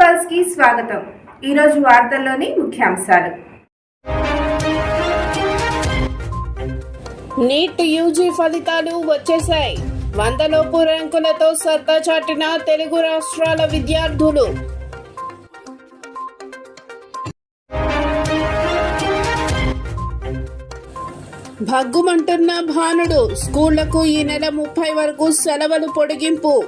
పల్స్కి స్వాగతం. ఈరోజు వార్తల్లోని ముఖ్యాంశాలు. నీట్ యూజీ ఫలితాలు వచ్చేశాయి. వందలోపు ర్యాంకులతో సత్తా చాటిన తెలుగు రాష్ట్రాల విద్యార్థులు. భగ్గుమంటున్న భానుడు స్కూళ్ళకు ఈ నెల ముప్పై వరకు సెలవులు పొడిగింపు.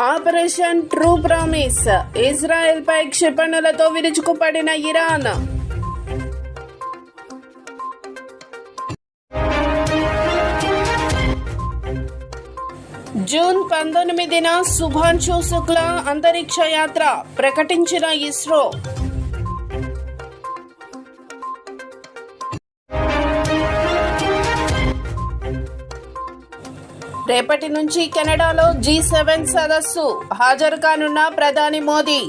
Operation true promise. ఇజ్రాయెల్ పై క్షిపణులతో విరుచుకుపడిన ఇరాన్. జూన్ పంతొమ్మిదిన శుభాంశు శుక్ల అంతరిక్ష యాత్ర ప్రకటించిన ఇస్రో. రేపటి నుంచి కెనడాలో జీ సెవెన్ సదస్సు హాజరు కానున్న ప్రధాని మోదీ.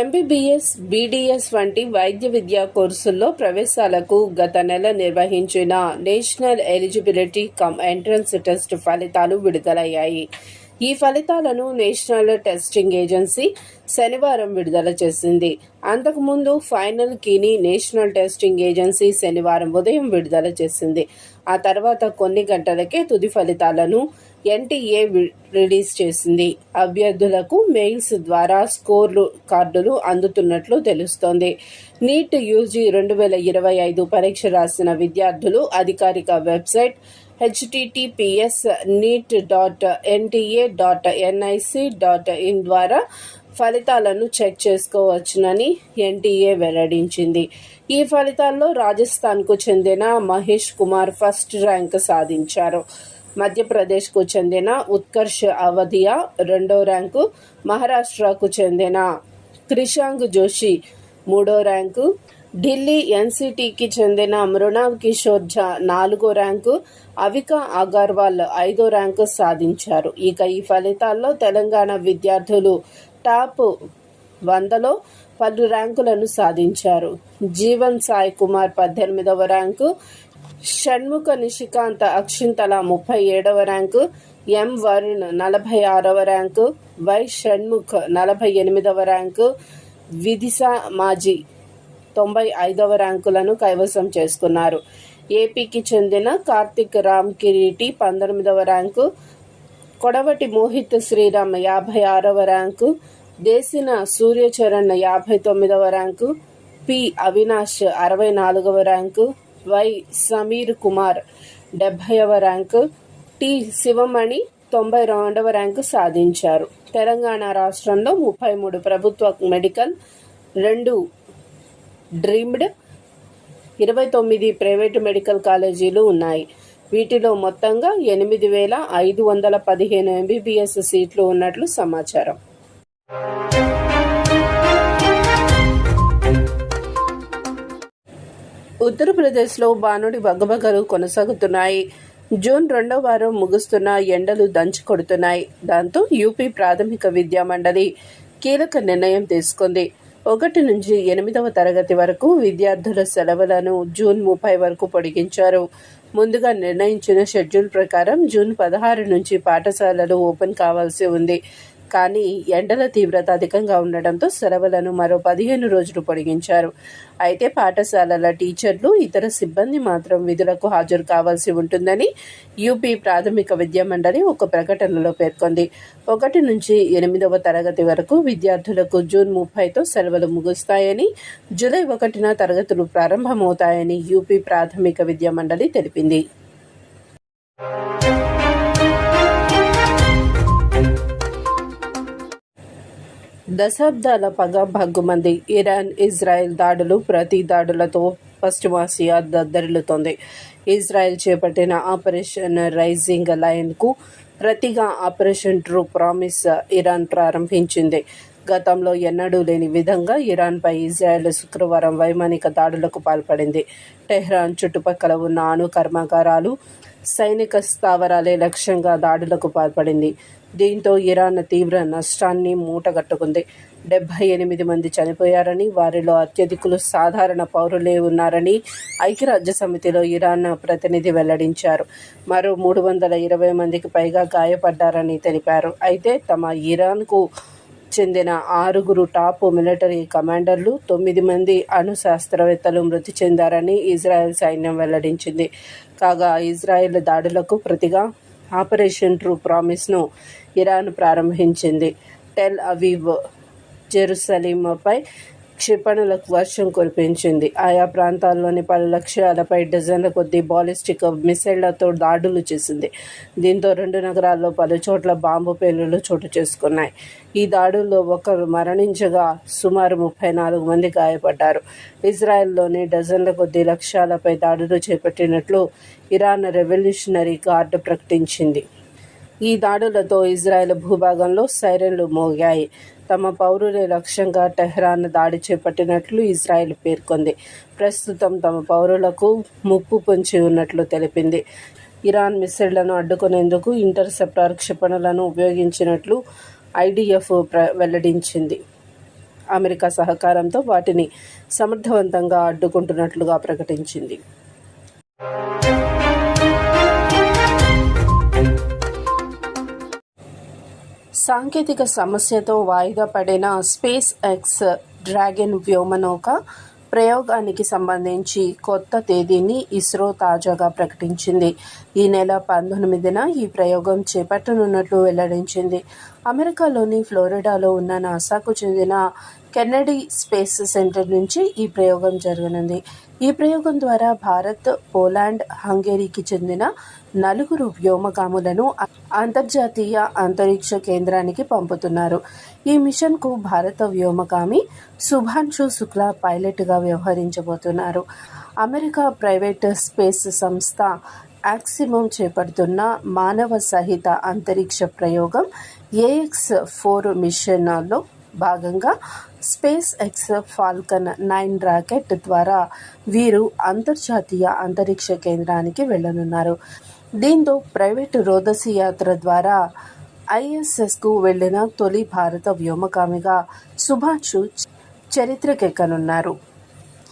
ఎంబీబీఎస్ బీడీఎస్ వంటి వైద్య విద్యా కోర్సుల్లో ప్రవేశాలకు గత నెల నిర్వహించిన national eligibility cum entrance test ఫలితాలు విడుదలయ్యాయి. ఈ ఫలితాలను నేషనల్ టెస్టింగ్ ఏజెన్సీ శనివారం విడుదల చేసింది. అంతకుముందు ఫైనల్ కీని నేషనల్ టెస్టింగ్ ఏజెన్సీ శనివారం ఉదయం విడుదల చేసింది. ఆ తర్వాత కొన్ని గంటలకే తుది ఫలితాలను ఎన్టీఏ రిలీజ్ చేసింది. అభ్యర్థులకు మెయిల్స్ ద్వారా స్కోర్లు కార్డులు అందుతున్నట్లు తెలుస్తోంది. నీట్ యూజీ రెండు వేల ఇరవై ఐదు పరీక్ష రాసిన విద్యార్థులు అధికారిక website HTTPS NEET dot NTA dot NIC dot in ద్వారా ఫలితాలను చెక్ చేసుకోవచ్చునని ఎన్టీఏ వెల్లడించింది. ఈ ఫలితాల్లో రాజస్థాన్కు చెందిన మహేష్ కుమార్ ఫస్ట్ ర్యాంక్ సాధించారు. మధ్యప్రదేశ్కు చెందిన ఉత్కర్ష్ అవధియా రెండో ర్యాంకు మహారాష్ట్రకు చెందిన క్రిషాంగ్ జోషి మూడో ర్యాంకు ఢిల్లీ ఎన్సిటీకి చెందిన మృణాల్ కిషోర్ ఝా నాలుగో ర్యాంకు అవికా అగర్వాల్ ఐదో ర్యాంకు సాధించారు. ఇక ఈ ఫలితాల్లో తెలంగాణ విద్యార్థులు టాప్ వందలో పలు ర్యాంకులను సాధించారు. జీవన్ సాయి కుమార్ పద్దెనిమిదవ ర్యాంకు షణ్ముఖ నిషికాంత్ అక్షింతల ముప్పై ఏడవ ర్యాంకు ఎం వరుణ్ నలభై ఆరవ ర్యాంకు వై షణ్ముఖ్ నలభై ఎనిమిదవ ర్యాంకు విదిశా మాజీ తొంభై ఐదవ ర్యాంకులను కైవసం చేసుకున్నారు. ఏపీకి చెందిన కార్తిక్ రామ్ కిరీటి పంతొమ్మిదవ ర్యాంకు కొడవటి మోహిత్ శ్రీరామ్ యాభై ఆరవ ర్యాంకు దేశిన సూర్యచరణ్ యాభై తొమ్మిదవ ర్యాంకు పి అవినాష్ అరవై నాలుగవ ర్యాంకు వై సమీర్ కుమార్ డెబ్భైవ ర్యాంకు టి శివమణి తొంభై రెండవ ర్యాంకు సాధించారు. తెలంగాణ రాష్ట్రంలో ముప్పై మూడు ప్రభుత్వ మెడికల్ రెండు డ్రీమ్డ్ ఇరవై తొమ్మిది ప్రైవేటు మెడికల్ కాలేజీలు ఉన్నాయి. వీటిలో మొత్తంగా ఎనిమిది వేల ఐదు వందల పదిహేను ఎంబీబీఎస్ సీట్లు ఉన్నట్లు సమాచారం. ఉత్తరప్రదేశ్లో బానుడి బగబగలు కొనసాగుతున్నాయి. జూన్ రెండో వారం ముగుస్తున్న ఎండలు దంచి కొడుతున్నాయి. దాంతో యూపీ ప్రాథమిక విద్యా మండలి కీలక నిర్ణయం తీసుకుంది. ఒకటి నుంచి ఎనిమిదవ తరగతి వరకు విద్యార్థుల సెలవులను జూన్ ముప్పై వరకు పొడిగించారు. ముందుగా నిర్ణయించిన షెడ్యూల్ ప్రకారం జూన్ పదహారు నుంచి పాఠశాలలు ఓపెన్ కావాల్సి ఉంది. కానీ ఎండల తీవ్రత అధికంగా ఉండడంతో సెలవులను మరో పదిహేను రోజులు పొడిగించారు. అయితే పాఠశాలల టీచర్లు ఇతర సిబ్బంది మాత్రం విధులకు హాజరు కావాల్సి ఉంటుందని యూపీ ప్రాథమిక విద్యా మండలి ఒక ప్రకటనలో పేర్కొంది. ఒకటి నుంచి ఎనిమిదవ తరగతి వరకు విద్యార్థులకు జూన్ ముప్పైతో సెలవులు ముగుస్తాయని జూలై ఒకటిన తరగతులు ప్రారంభమవుతాయని యూపీ ప్రాథమిక విద్యా మండలి తెలిపింది. దశాబ్దాల పగ భగ్గుమంది ఇరాన్ ఇజ్రాయెల్ దాడులు ప్రతి దాడులతో పశ్చిమాసియా దద్దరిల్లుతోంది ఇజ్రాయెల్ చేపట్టిన ఆపరేషన్ రైజింగ్ లయన్కు ప్రతిగా ఆపరేషన్ ట్రూ ప్రామిస్ ఇరాన్ ప్రారంభించింది. గతంలో ఎన్నడూ లేని విధంగా ఇరాన్పై ఇజ్రాయెల్ శుక్రవారం వైమానిక దాడులకు పాల్పడింది. టెహ్రాన్ చుట్టుపక్కల ఉన్న అణు కర్మాగారాలు సైనిక స్థావరాలే లక్ష్యంగా దాడులకు పాల్పడింది. దీంతో ఇరాన్ తీవ్ర నష్టాన్ని మూటగట్టుకుంది. డెబ్బై ఎనిమిది మంది చనిపోయారని వారిలో అత్యధికులు సాధారణ పౌరులే ఉన్నారని ఐక్యరాజ్య సమితిలో ఇరాన్ ప్రతినిధి వెల్లడించారు. మరో మూడు వందల ఇరవై మందికి పైగా గాయపడ్డారని తెలిపారు. అయితే తమ ఇరాన్కు చెందిన ఆరుగురు టాప్ మిలిటరీ కమాండర్లు తొమ్మిది మంది అణు శాస్త్రవేత్తలు మృతి చెందారని ఇజ్రాయెల్ సైన్యం వెల్లడించింది. కాగా ఇజ్రాయెల్ దాడులకు ప్రతిగా ఆపరేషన్ ట్రూ ప్రామిస్ను ఇరాన్ ప్రారంభించింది. టెల్ అవీవ్ జెరూసలీంపై క్షిపణులకు వర్షం కురిపించింది. ఆయా ప్రాంతాల్లోని పలు లక్ష్యాలపై డజన్ల కొద్దీ బాలిస్టిక్ మిసైళ్ళతో దాడులు చేసింది. దీంతో రెండు నగరాల్లో పలు చోట్ల బాంబు పేలులు చోటు చేసుకున్నాయి. ఈ దాడుల్లో ఒకరు మరణించగా సుమారు ముప్పై నాలుగు మంది గాయపడ్డారు. ఇజ్రాయెల్లోని డజన్ల కొద్దీ లక్ష్యాలపై దాడులు చేపట్టినట్లు ఇరాన్ రెవల్యూషనరీ గార్డ్ ప్రకటించింది. ఈ దాడులతో ఇజ్రాయెల్ భూభాగంలో సైరన్లు మోగాయి. తమ పౌరులే లక్ష్యంగా టెహ్రాన్ దాడి చేపట్టినట్లు ఇజ్రాయెల్ పేర్కొంది. ప్రస్తుతం తమ పౌరులకు ముప్పు పొంచి ఉన్నట్లు తెలిపింది. ఇరాన్ మిసైళ్ళను అడ్డుకునేందుకు ఇంటర్సెప్టార్ క్షిపణులను ఉపయోగించినట్లు ఐడిఎఫ్ ప్ర వెల్లడించింది. అమెరికా సహకారంతో వాటిని సమర్థవంతంగా అడ్డుకుంటున్నట్లుగా ప్రకటించింది. సాంకేతిక సమస్యతో వాయిదా పడిన స్పేస్ ఎక్స్ డ్రాగన్ వ్యోమనౌక ప్రయోగానికి సంబంధించి కొత్త తేదీని ఇస్రో తాజాగా ప్రకటించింది. ఈ నెల పంతొమ్మిదిన ఈ ప్రయోగం చేపట్టనున్నట్లు వెల్లడించింది. అమెరికాలోని ఫ్లోరిడాలో ఉన్న నాసాకు చెందిన కెన్నడీ స్పేస్ సెంటర్ నుంచి ఈ ప్రయోగం జరగనుంది. ఈ ప్రయోగం ద్వారా భారత్ పోలాండ్ హంగేరీకి చెందిన నలుగురు వ్యోమగాములను అంతర్జాతీయ అంతరిక్ష కేంద్రానికి పంపుతున్నారు. ఈ మిషన్కు భారత వ్యోమగామి సుభాన్షు శుక్లా పైలట్గా వ్యవహరించబోతున్నారు. అమెరికా ప్రైవేట్ స్పేస్ సంస్థ యాక్సిమం చేపడుతున్న మానవ సహిత అంతరిక్ష ప్రయోగం ఏఎక్స్ ఫోర్ మిషన్లో భాగంగా SpaceX Falcon nine rocket ద్వారా వీరు అంతర్జాతీయ అంతరిక్ష కేంద్రానికి వెళ్ళనున్నారు. దీంతో ప్రైవేటు రోదసి యాత్ర ద్వారా ఐఎస్ఎస్కు వెళ్ళిన తొలి భారత వ్యోమగామిగా సుభాషు చరిత్రకెక్కనున్నారు.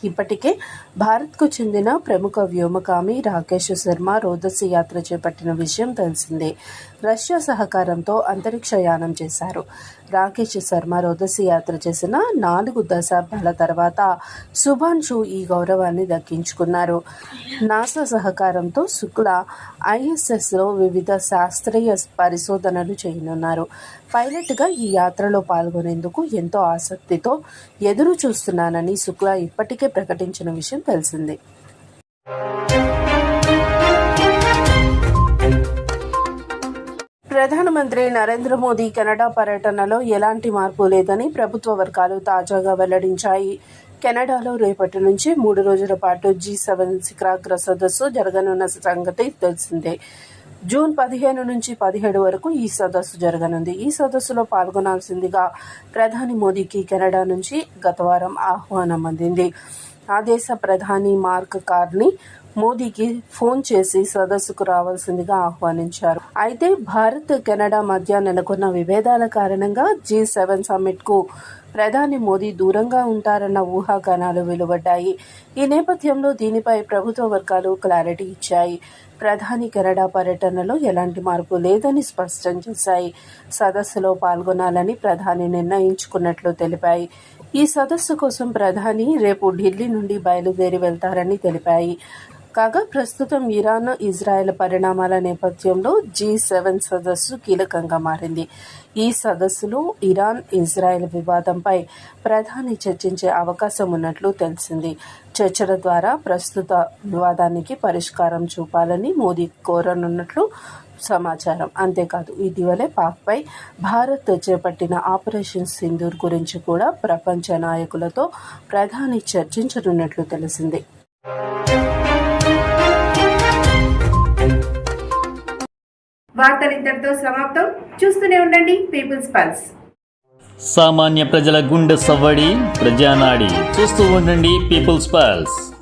ఇప్పటికే భారత్కు చెందిన ప్రముఖ వ్యోమకామి రాకేష్ శర్మ రోదస్సు యాత్ర చేపట్టిన విషయం తెలిసిందే. రష్యా సహకారంతో అంతరిక్ష యానం చేశారు. రాకేష్ శర్మ రోదస్సు యాత్ర చేసిన నాలుగు దశాబ్దాల తర్వాత సుభాన్షు ఈ గౌరవాన్ని దక్కించుకున్నారు. నాసా సహకారంతో శుక్ల ఐఎస్ఎస్లో వివిధ శాస్త్రీయ పరిశోధనలు చేయనున్నారు. పైలట్గా ఈ యాత్రలో పాల్గొనేందుకు ఎంతో ఆసక్తితో ఎదురు చూస్తున్నానని శుక్లా ఇప్పటికే ప్రకటించిన విషయం తెలిసింది. ప్రధానమంత్రి నరేంద్ర మోదీ కెనడా పర్యటనలో ఎలాంటి మార్పు లేదని ప్రభుత్వ వర్గాలు తాజాగా వెల్లడించాయి. కెనడాలో రేపటి నుంచి మూడు రోజుల పాటు జీ సెవెన్ శిఖరాగ్ర సదస్సు జరగనున్న సంగతి తెలిసిందే. జూన్ పదిహేను నుంచి పదిహేడు వరకు ఈ సదస్సు జరగనుంది. ఈ సదస్సులో పాల్గొనాల్సిందిగా ప్రధాని మోదీకి కెనడా నుంచి గత వారం ఆహ్వానం అందింది. ఆ దేశ ప్రధాని మార్క్ కార్ని మోదీకి ఫోన్ చేసి సదస్సుకు రావాల్సిందిగా ఆహ్వానించారు. అయితే భారత్ కెనడా మధ్య నెలకొన్న విభేదాల కారణంగా జీ సెవెన్ సమ్మిట్కు ప్రధాని మోదీ దూరంగా ఉంటారన్న ఊహాగానాలు వెలువడ్డాయి. ఈ నేపథ్యంలో దీనిపై ప్రభుత్వ వర్గాలు క్లారిటీ ఇచ్చాయి. ప్రధాని కెనడా పర్యటనలో ఎలాంటి మార్పు లేదని స్పష్టం చేశాయి. సదస్సులో పాల్గొనాలని ప్రధాని నిర్ణయించుకున్నట్లు తెలిపాయి. ఈ సదస్సు కోసం ప్రధాని రేపు ఢిల్లీ నుండి బయలుదేరి వెళ్తారని తెలిపాయి. కాగా ప్రస్తుతం ఇరాన్ ఇజ్రాయెల్ పరిణామాల నేపథ్యంలో జీ సెవెన్ సదస్సు కీలకంగా మారింది. ఈ సదస్సులో ఇరాన్ ఇజ్రాయెల్ వివాదంపై ప్రధాని చర్చించే అవకాశం ఉన్నట్లు తెలిసింది. చర్చల ద్వారా ప్రస్తుత వివాదానికి పరిష్కారం చూపాలని మోదీ కోరనున్నట్లు సమాచారం. అంతేకాదు ఇటీవలే పాక్పై భారత్ చేపట్టిన ఆపరేషన్ సింధూర్ గురించి కూడా ప్రపంచ నాయకులతో ప్రధాని చర్చించనున్నట్లు తెలిసింది. వార్తలు ఇంతటితో సమాప్తం. చూస్తూనే ఉండండి పీపుల్స్ పల్స్. సామాన్య ప్రజల గుండె సవ్వడి ప్రజానాడి. చూస్తూ ఉండండి పీపుల్స్ పల్స్.